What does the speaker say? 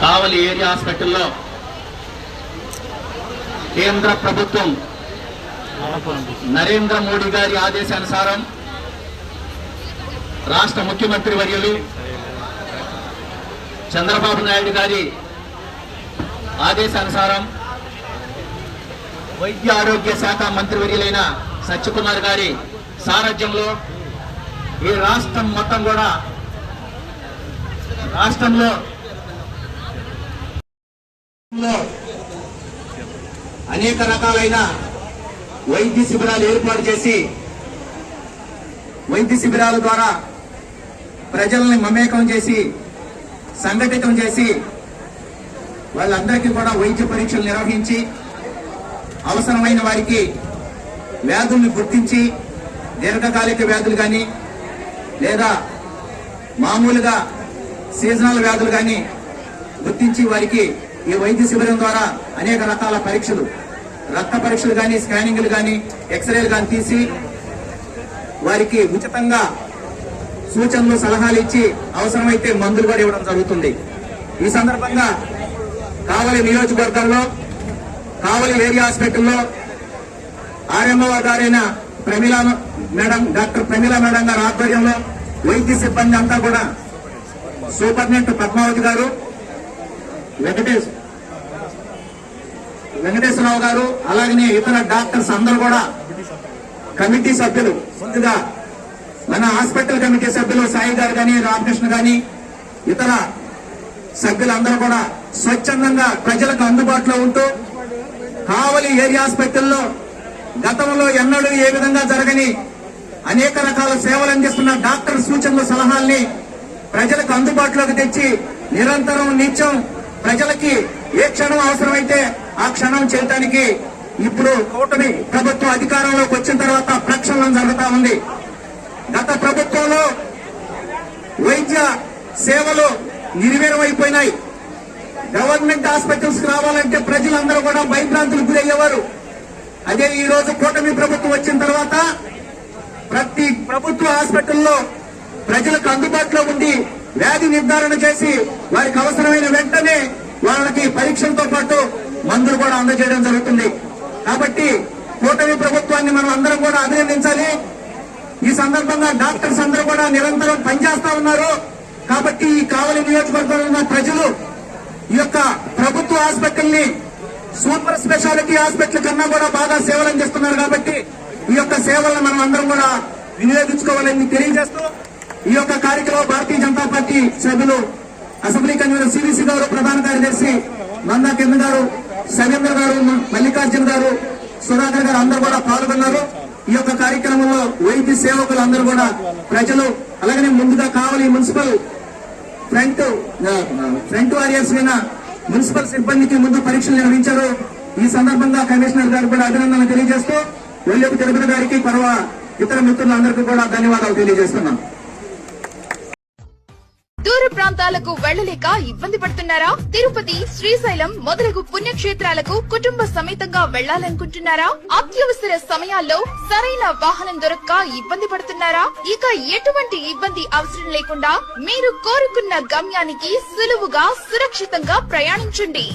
కావలి area హాస్పిటల్లో కేంద్ర ప్రభుత్వం నరేంద్ర మోడీ గారి ఆదేశానుసారం రాష్ట్ర ముఖ్యమంత్రి వర్యులు చంద్రబాబు నాయుడు గారి ఆదేశానుసారం వైద్య ఆరోగ్య శాఖ మంత్రివర్యులైన సత్యకుమార్ గారి సారథ్యంలో ఈ రాష్ట్రం మొత్తం కూడా రాష్ట్రంలో అనేక రకాలైన వైద్య శిబిరాలు ఏర్పాటు చేసి వైద్య శిబిరాల ద్వారా ప్రజల్ని మమేకం చేసి సంఘటితం చేసి వాళ్ళందరికీ కూడా వైద్య పరీక్షలు నిర్వహించి అవసరమైన వారికి వ్యాధుల్ని గుర్తించి దీర్ఘకాలిక వ్యాధులు కానీ లేదా మామూలుగా సీజనల్ వ్యాధులు కానీ గుర్తించి వారికి ఈ వైద్య శిబిరం ద్వారా అనేక రకాల పరీక్షలు రక్త పరీక్షలు కానీ స్కానింగ్లు కానీ ఎక్స్రేలు కానీ తీసి వారికి ఉచితంగా సూచనలు సలహాలు ఇచ్చి అవసరమైతే మందులు కూడా ఇవ్వడం జరుగుతుంది. ఈ సందర్భంగా కావలి నియోజకవర్గంలో కావలి ఏరియా హాస్పిటల్లో ఆర్ఎంఓ గారైన Pramila madam doctor Pramila madam గారి ఆధ్వర్యంలో వైద్య సిబ్బంది అంతా కూడా సూపరింటెండెంట్ పద్మావతి గారు వెంకటేష్ వెంకటేశ్వరరావు గారు అలాగనే ఇతర డాక్టర్స్ అందరూ కూడా కమిటీ సభ్యులు. ముందుగా మన హాస్పిటల్ కమిటీ సభ్యులు సాయి గారు కానీ రామకృష్ణ కానీ ఇతర సభ్యులందరూ కూడా స్వచ్ఛందంగా ప్రజలకు అందుబాటులో ఉంటూ కావలి ఏరియా హాస్పిటల్లో గతంలో ఎన్నడూ ఏ విధంగా జరగని అనేక రకాల సేవలు అందిస్తున్న డాక్టర్ సూచనలు సలహాల్ని ప్రజలకు అందుబాటులోకి తెచ్చి నిరంతరం నిత్యం ప్రజలకి ఏ క్షణం అవసరమైతే ఆ క్షణం చేయటానికి ఇప్పుడు కూటమి ప్రభుత్వం అధికారంలోకి వచ్చిన తర్వాత ప్రక్షాళన జరుగుతా ఉంది. గత ప్రభుత్వంలో వైద్య సేవలు నిర్వీర్యమైపోయినాయి. గవర్నమెంట్ హాస్పిటల్స్ రావాలంటే ప్రజలందరూ కూడా భయభ్రాంతులకు గురయ్యేవారు. అదే ఈ రోజు కూటమి ప్రభుత్వం వచ్చిన తర్వాత ప్రతి ప్రభుత్వ హాస్పిటల్లో ప్రజలకు అందుబాటులో ఉండి వ్యాధి నిర్ధారణ చేసి వారికి అవసరమైన వెంటనే వాళ్ళకి పరీక్షలతో పాటు మందులు కూడా అందజేయడం జరుగుతుంది. కాబట్టి కూటమి ప్రభుత్వాన్ని మనం అందరం కూడా అభినందించాలి. ఈ సందర్భంగా డాక్టర్స్ అందరూ కూడా నిరంతరం పనిచేస్తా ఉన్నారు. కాబట్టి ఈ కావలి నియోజకవర్గంలో ఉన్న ప్రజలు ఈ యొక్క ప్రభుత్వ హాస్పిటల్ని సూపర్ స్పెషాలిటీ హాస్పిటల్ కన్నా కూడా బాగా సేవలు అందిస్తున్నారు కాబట్టి ఈ యొక్క సేవలను మనం అందరం కూడా వినియోగించుకోవాలని తెలియజేస్తూ ఈ యొక్క కార్యక్రమం భారతీయ జనతా పార్టీ సభ్యులు అసెంబ్లీ కన్వీనర్ సివిసి గారు ప్రధాన కార్యదర్శి నందా కింద గారు సవీంద్ర గారు మల్లికార్జున గారు సుధాకర్ గారు అందరూ కూడా పాల్గొన్నారు. ఈ యొక్క కార్యక్రమంలో వైద్య సేవకులు అందరూ కూడా ప్రజలు అలాగనే ముందుగా కావాలి మున్సిపల్ ఫ్రంట్ ఫ్రంట్ వారియర్స్ అయిన మున్సిపల్ సిబ్బందికి ముందు పరీక్షలు నిర్వహించారు. ఈ సందర్భంగా కమిషనర్ గారికి కూడా అభినందనలు తెలియజేస్తూ ఒళ్ళకు తిరుపతి గారికి పర్వ ఇతర మిత్రులందరికీ కూడా ధన్యవాదాలు తెలియజేస్తున్నాం. దూర ప్రాంతాలకు వెళ్ళలేక ఇబ్బంది పడుతున్నారా? తిరుపతి శ్రీశైలం మొదలగు పుణ్యక్షేత్రాలకు కుటుంబ సమేతంగా వెళ్ళాలనుకుంటున్నారా అత్యవసర సమయాల్లో సరైన వాహనం దొరక్క ఇబ్బంది పడుతున్నారా? ఇక ఎటువంటి ఇబ్బంది అవసరం లేకుండా మీరు కోరుకున్న గమ్యానికి సులువుగా సురక్షితంగా ప్రయాణించండి.